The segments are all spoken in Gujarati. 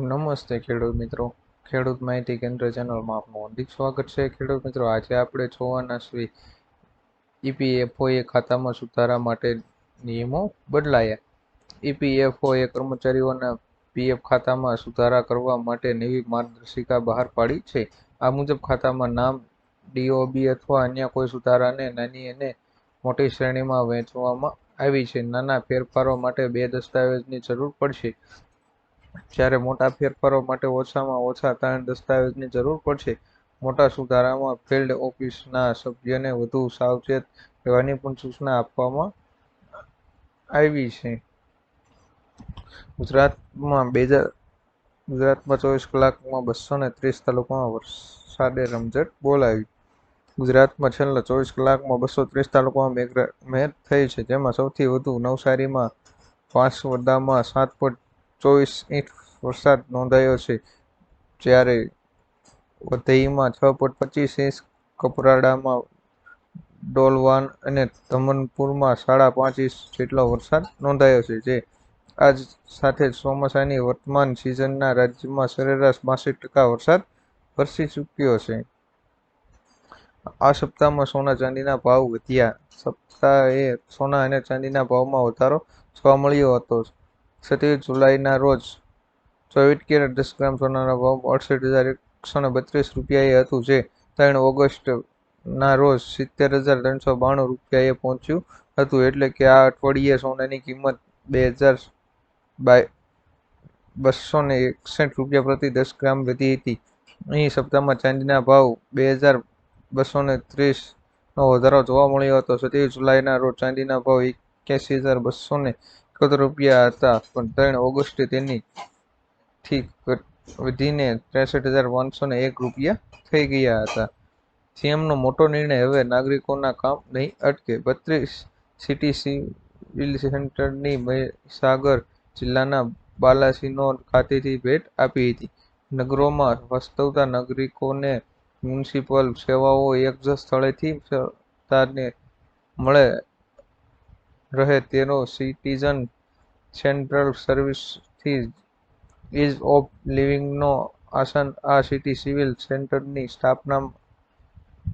નમસ્તે ખેડૂત મિત્રો. ખેડૂત માહિતી કેન્દ્ર ચેનલમાં આપનું હાર્દિક સ્વાગત છે. ખેડૂત મિત્રો, આજે આપણે જોવાના છીએ ઈપીએફઓએ ખાતામાં સુધારા માટે નિયમો બદલાયા. ઈપીએફઓએ કર્મચારીઓના પીએફ ખાતામાં સુધારા કરવા માટે નવી માર્ગદર્શિકા બહાર પાડી છે. આ મુજબ ખાતામાં નામ ડીઓબી અથવા અન્ય કોઈ સુધારાને નાની અને મોટી શ્રેણીમાં વહેંચવામાં આવી છે. નાના ફેરફારો માટે બે દસ્તાવેજની જરૂર પડશે. જ્યારે મોટા ફેરફારો માટે ઓછામાં ઓછા ત્રણ દસ્તાવેજની જરૂર પડશે, મોટા સુધારામાં ફિલ્ડ ઓફિસના સભ્યને વધુ સાવચેત રહેવાની પણ સૂચના આપવામાં આવી છે. ગુજરાતમાં બે હજાર, ગુજરાતમાં ચોવીસ કલાકમાં બસો ને ત્રીસ તાલુકામાં વરસાદે રમઝટ બોલાવી. ગુજરાતમાં છેલ્લા ચોવીસ કલાકમાં બસો ત્રીસ તાલુકામાં મેઘ થઈ છે, જેમાં સૌથી વધુ નવસારીમાં વાંસવડામાં સાત પોઈન્ટ ચોવીસ ઇંચ વરસાદ નોંધાયો છે. જ્યારે વધઈમાં છ પોઈન્ટ પચીસ ઇંચ કપરાડામાં ડોલવાન અને ધમનપુરમાં સાડા પાંચ ઇંચ જેટલો વરસાદ નોંધાયો છે, જે આજ સાથે ચોમાસાની વર્તમાન સિઝનના રાજ્યમાં સરેરાશ બાસઠ ટકા વરસાદ વરસી ચૂક્યો છે. આ સપ્તાહમાં સોના ચાંદીના ભાવ વધ્યા. સપ્તાહે સોના અને ચાંદીના ભાવમાં વધારો જોવા મળ્યો હતો. સત્યાવીસ જુલાઈના રોજ ચોવીસ કેરેટ દસ ગ્રામ સોનાના ભાવ અડસઠ હજાર એકસો ને બત્રીસ રૂપિયાએ હતું, જે ત્રણ ઓગસ્ટના રોજ સિત્તેર હજાર ત્રણસો બાણું રૂપિયાએ પહોંચ્યું હતું, એટલે કે આ અઠવાડિયે સોનાની કિંમત બે હજાર બાય બસો ને એકસઠ રૂપિયા પ્રતિ દસ ગ્રામ વધી હતી. અહીં સપ્તાહમાં ચાંદીના ભાવ બે હજાર બસો ને ત્રીસનો વધારો જોવા મળ્યો હતો. સત્યાવીસ જુલાઈના રોજ ચાંદીના ભાવ એક્યાસી હજાર બસો ને એકોતેર રૂપિયા હતા, પણ ત્રણ ઓગસ્ટે તેની થી વધીને ત્રેસઠ હજાર પાંચસો ને એક રૂપિયા થઈ ગયા હતા. સીએમનો મોટો નિર્ણય હવે નાગરિકોના કામ નહીં અટકે. બત્રીસ સિટી સિવિલ સેન્ટરની મહીસાગર જિલ્લાના બાલાસિનોર ખાતેથી ભેટ આપી હતી. નગરોમાં વસતા નાગરિકોને મ્યુનિસિપલ સેવાઓ એક જ સ્થળેથી સરકારને મળે રહે તેનો સિટીઝન સેન્ટ્રલ સર્વિસથી ઇઝ ઓફ લિવિંગનો આસન આ સિટી સિવિલ સેન્ટરની સ્થાપનામાં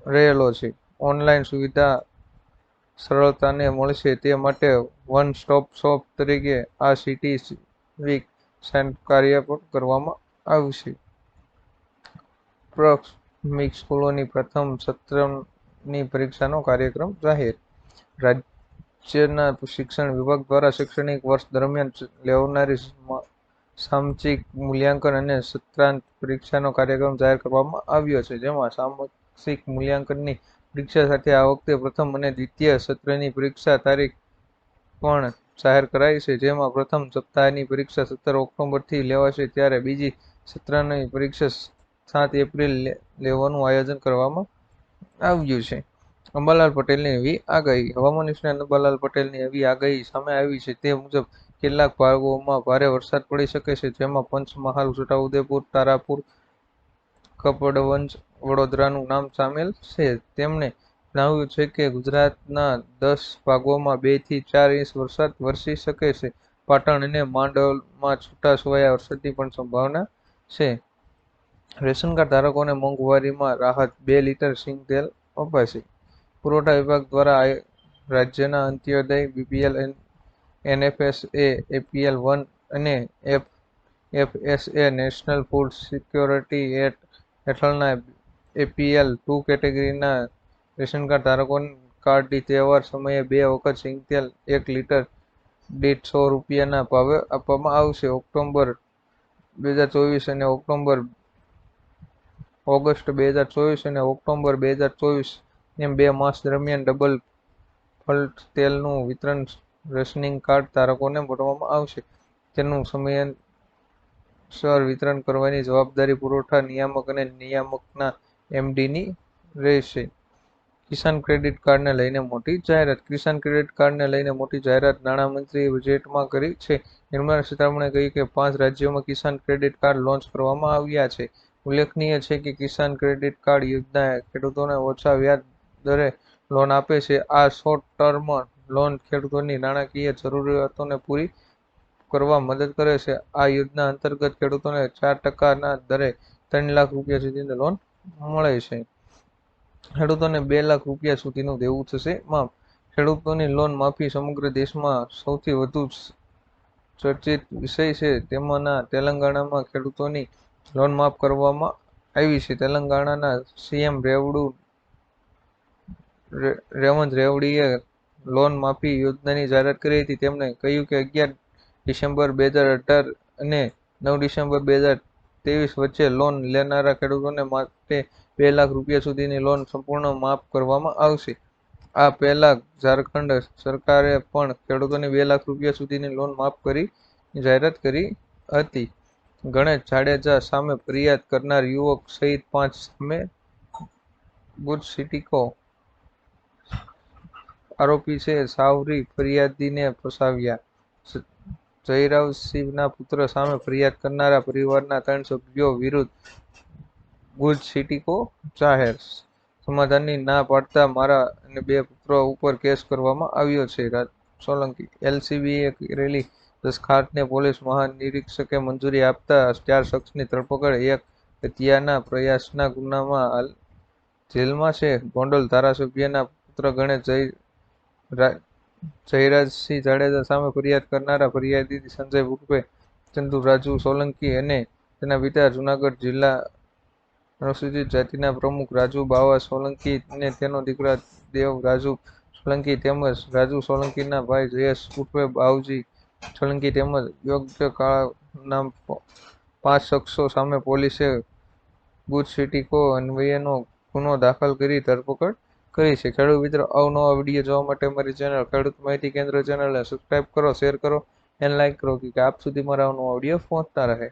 રહેલો છે. ઓનલાઈન સુવિધા સરળતાને મળશે તે માટે વન સ્ટોપ શોપ તરીકે આ સિટી વીક સેન્ટ કાર્ય પણ કરવામાં આવશે. પ્રાથમિક સ્કૂલોની પ્રથમ સત્રની પરીક્ષાનો કાર્યક્રમ જાહેર. રાજ્યના શિક્ષણ વિભાગ દ્વારા શૈક્ષણિક વર્ષ દરમિયાન લેવાનારી સામયિક મૂલ્યાંકન અને સત્રાંત પરીક્ષાનો કાર્યક્રમ જાહેર કરવામાં આવ્યો છે. જેમાં સામયિક મૂલ્યાંકનની પરીક્ષા સાથે આ વખતે પ્રથમ અને દ્વિતીય સત્રની પરીક્ષા તારીખ પણ જાહેર કરાઈ છે. જેમાં પ્રથમ સપ્તાહની પરીક્ષા સત્તર ઓક્ટોબરથી લેવાશે. ત્યારે બીજી સત્રની પરીક્ષા સાત એપ્રિલ લેવાનું આયોજન કરવામાં આવ્યું છે. અંબાલાલ પટેલની એવી આગાહી. હવામાન નિષ્ણાત અંબાલાલ પટેલની એવી આગાહી સામે આવી છે. તે મુજબ, કેટલાક ભાગોમાં ભારે વરસાદ પડી શકે છે, જેમાં પંચમહાલ, છોટાઉદેપુર, તારાપુર કપડવંજ વડોદરાનું નામ સામેલ છે. તેમણે જણાવ્યું છે કે, ગુજરાતના દસ ભાગોમાં બેથી ચાર ઇંચ વરસાદ વરસી શકે છે. પાટણ અને છૂટા છૂટાછવાયા વરસાદની પણ સંભાવના છે. રેશન કાર્ડ ધારકોને મોંઘવારીમાં રાહત, બે લીટર સિંગ તેલ અપાશે. પુરવઠા વિભાગ દ્વારા રાજ્યના Antyodaya BPL NFSA, APL one અને F FSA national food security act હેઠળના એપીએલ ટુ કેટેગરીના રેશન કાર્ડ ધારકોને કાર્ડની તહેવાર સમયે બે વખત સિંગ તેલ એક લીટર દીઠ સો રૂપિયાના ભાવે આપવામાં આવશે. ઓક્ટોબર બે હજાર ચોવીસ અને ઓક્ટોબર ઓગસ્ટ બે હજાર ચોવીસ અને ઓક્ટોબર બે હજાર ચોવીસ એમ બે માસ દરમિયાન ડબલ ફલ્ટ તેલનું વિતરણ રેશનિંગ કાર્ડ ધારકોને મળવામાં આવશે. તેનું સમયસર વિતરણ કરવાની જવાબદારી પુરવઠા નિયામક અને નિયામકના એમડીની રહેશે. કિસાન ક્રેડિટ કાર્ડને લઈને મોટી જાહેરાત. કિસાન ક્રેડિટ કાર્ડને લઈને મોટી જાહેરાત નાણામંત્રીએ બજેટમાં કરી છે. નિર્મલા સીતારમણે કહ્યું કે પાંચ રાજ્યોમાં કિસાન ક્રેડિટ કાર્ડ લોન્ચ કરવામાં આવ્યા છે. ઉલ્લેખનીય છે કે કિસાન ક્રેડિટ કાર્ડ યોજના ખેડૂતોને ઓછા વ્યાજ દરે લોન આપે છે. આ શોર્ટ ટર્મ લોન ખેડૂતોની નાણાકીય જરૂરિયાતોને પૂરી કરવા મદદ કરે છે. આ યોજના અંતર્ગત ખેડૂતોને ચાર ટકાના દરે ત્રણ લાખ રૂપિયા સુધીની લોન મળે છે. ખેડૂતોને બે લાખ રૂપિયા સુધીનું દેવું થશે. માફ ખેડૂતોની લોન માફી સમગ્ર દેશમાં સૌથી વધુ ચર્ચિત વિષય છે. તેમાંના તેલંગાણામાં ખેડૂતોની લોન માફ કરવામાં આવી છે. તેલંગાણાના સીએમ રેવડુ રેવંત રેવડીએ લોન માફી યોજનાની જાહેરાત કરી હતી. તેમણે કહ્યું કે અગિયાર ડિસેમ્બર બે હજાર અઢાર અને નવ ડિસેમ્બર બે હજાર ત્રેવીસ વચ્ચે લોન લેનારા ખેડૂતોને માટે બે લાખ રૂપિયા સુધીની લોન સંપૂર્ણ માફ કરવામાં આવશે. આ પહેલા ઝારખંડ સરકારે પણ ખેડૂતોને બે લાખ રૂપિયા સુધીની લોન માફ કરી, જાહેરાત કરી હતી. ગણેશ જાડેજા સામે ફરિયાદ કરનાર યુવક સહિત પાંચ સામે ગુજ સિટીકો આરોપી છે સાવરી ફરિયાદીને ફસાવ્યા. જયરાવસિંહના પુત્ર સામે ફરિયાદ કરનારા પરિવારના ત્રણ સભ્યો વિરુદ્ધ ગુજ સિટીકો જાહેર. સમાધાનની ના પાડતા મારા અને બે પુત્રો ઉપર કેસ કરવામાં આવ્યો છે. સોલંકી, એલસીબીએ કરેલી દસખાટને પોલીસ મહાનિરીક્ષકે મંજૂરી આપતા ચાર શખ્સની ધરપકડ, એક હત્યાના પ્રયાસના ગુનામાં જેલમાં છે. ગોંડલ ધારાસભ્યના પુત્ર ગણેશ જય જયરાજસિંહ જાડેજા સામે ફરિયાદ કરનારા ફરિયાદી સંજય ઉર્ફે ચંદુ, રાજુ સોલંકી અને તેના પિતા જુનાગઢ જિલ્લા અનુસૂચિત જાતિના પ્રમુખ રાજુ બાવા સોલંકી અને તેનો દીકરા દેવ રાજુ સોલંકી તેમજ રાજુ સોલંકીના ભાઈ જયેશ ઉર્ફે બાવજી સોલંકી તેમજ યોગ્ય કાળના પાંચ શખ્સો સામે પોલીસે ગુજ સિટી કો અન્વયેનો ગુનો દાખલ કરી ધરપકડ કરી છે. ખેડૂત મિત્રો, અવનવા વીડિયો જોવા માટે અમારી ચેનલ ખેડૂત માહિતી કેન્દ્ર ચેનલને સબસ્ક્રાઇબ કરો શેર કરો એન્ડ લાઇક કરો, કે આપ સુધી મારા અવનવા વીડિયો પહોંચતા રહે.